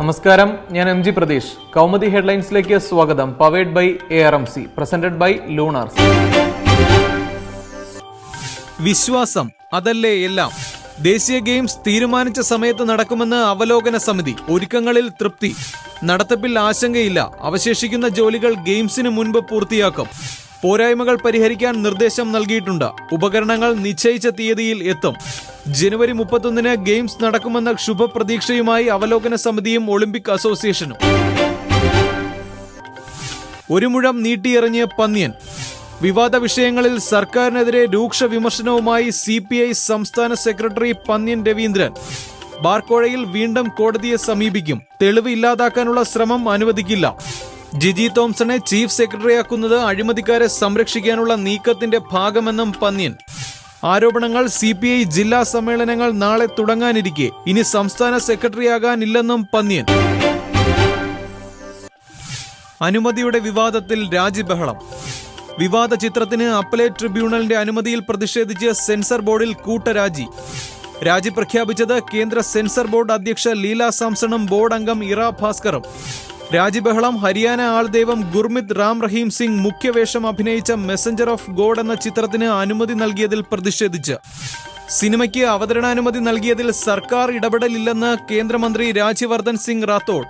നമസ്കാരം. ഞാൻ M G Pratheesh. Kaumudi ഹെഡ്ലൈൻസിലേക്ക് സ്വാഗതം. Powered by A R M C presented by Lunars വിശ്വാസം അതല്ലേ എല്ലാം? ദേശീയ ഗെയിംസ് തീരുമാനിച്ച സമയത്ത് നടക്കുമെന്ന് അവലോകന സമിതി ഒരുക്കങ്ങളിൽ തൃപ്തി. നടത്തിപ്പിൽ ആശങ്കയില്ല. അവശേഷിക്കുന്ന ജോലികൾ ഗെയിംസിന് മുൻപ് പൂർത്തിയാക്കും. പോരായ്മകൾ പരിഹരിക്കാൻ നിർദ്ദേശം നൽകിയിട്ടുണ്ട്. ഉപകരണങ്ങൾ നിശ്ചയിച്ച തീയതിയിൽ എത്തും. ജനുവരി മുപ്പത്തൊന്നിന് ഗെയിംസ് നടക്കുമെന്ന ശുഭപ്രതീക്ഷയുമായി അവലോകന സമിതിയും ഒളിമ്പിക് അസോസിയേഷനും. ഒരു മുഴം നീട്ടിയെറിഞ്ഞ് പന്നിയൻ. വിവാദ വിഷയങ്ങളിൽ സർക്കാരിനെതിരെ രൂക്ഷ വിമർശനവുമായി സി പി ഐ സംസ്ഥാന സെക്രട്ടറി പന്ന്യൻ രവീന്ദ്രൻ. ബാർക്കോഴയിൽ വീണ്ടും കോടതിയെ സമീപിക്കും. തെളിവ് ഇല്ലാതാക്കാനുള്ള ശ്രമം അനുവദിക്കില്ല. ജിജി തോംസണെ ചീഫ് സെക്രട്ടറിയാക്കുന്നത് അഴിമതിക്കാരെ സംരക്ഷിക്കാനുള്ള നീക്കത്തിന്റെ ഭാഗമെന്നും പന്ന്യൻ. ആരോപണങ്ങൾ സി പി ഐ ജില്ലാ സമ്മേളനങ്ങൾ നാളെ തുടങ്ങാനിരിക്കെ. ഇനി സംസ്ഥാന സെക്രട്ടറിയാകാനില്ലെന്നും പന്നിയൻ. അനുമതിയുടെ വിവാദത്തിൽ രാജ്യബഹളം. വിവാദ ചിത്രത്തിന് അപ്പലേറ്റ് ട്രിബ്യൂണലിന്റെ അനുമതിയിൽ പ്രതിഷേധിച്ച് സെൻസർ ബോർഡിൽ കൂട്ടരാജി. രാജി പ്രഖ്യാപിച്ചത് കേന്ദ്ര സെൻസർ ബോർഡ് അധ്യക്ഷ ലീല സാംസണും ബോർഡ് അംഗം ഇറ ഭാസ്കറും. രാജിബഹളം ഹരിയാന ആൾദൈവം ഗുർമിത് റാം റഹീം സിംഗ് മുഖ്യവേഷം അഭിനയിച്ച മെസഞ്ചർ ഓഫ് ഗോഡ് എന്ന ചിത്രത്തിന് അനുമതി നൽകിയതിൽ പ്രതിഷേധിച്ച്. സിനിമയ്ക്ക് അവതരണാനുമതി നൽകിയതിൽ സർക്കാർ ഇടപെടലില്ലെന്ന് കേന്ദ്രമന്ത്രി രാജ്യവർദ്ധൻ സിംഗ് റാത്തോഡ്.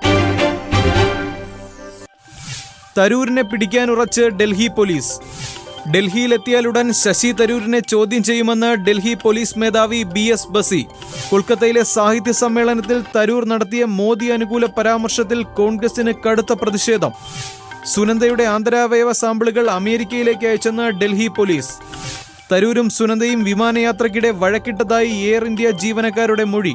തരൂരിനെ പിടിക്കാനുറച്ച് ഡൽഹി പോലീസ്. ഡൽഹിയിലെത്തിയാലുടൻ ശശി തരൂരിനെ ചോദ്യം ചെയ്യുമെന്ന് ഡൽഹി പോലീസ് മേധാവി ബി എസ് ബസി. കൊൽക്കത്തയിലെ സാഹിത്യ സമ്മേളനത്തിൽ തരൂർ നടത്തിയ മോദി അനുകൂല പരാമർശത്തിൽ കോൺഗ്രസിന് കടുത്ത പ്രതിഷേധം. സുനന്ദയുടെ ആന്തരാവയവ സാമ്പിളുകൾ അമേരിക്കയിലേക്ക് അയച്ചെന്ന് ഡൽഹി പോലീസ്. തരൂരും സുനന്ദയും വിമാനയാത്രയ്ക്കിടെ വഴക്കിട്ടതായി എയർ ഇന്ത്യ ജീവനക്കാരുടെ മൊഴി.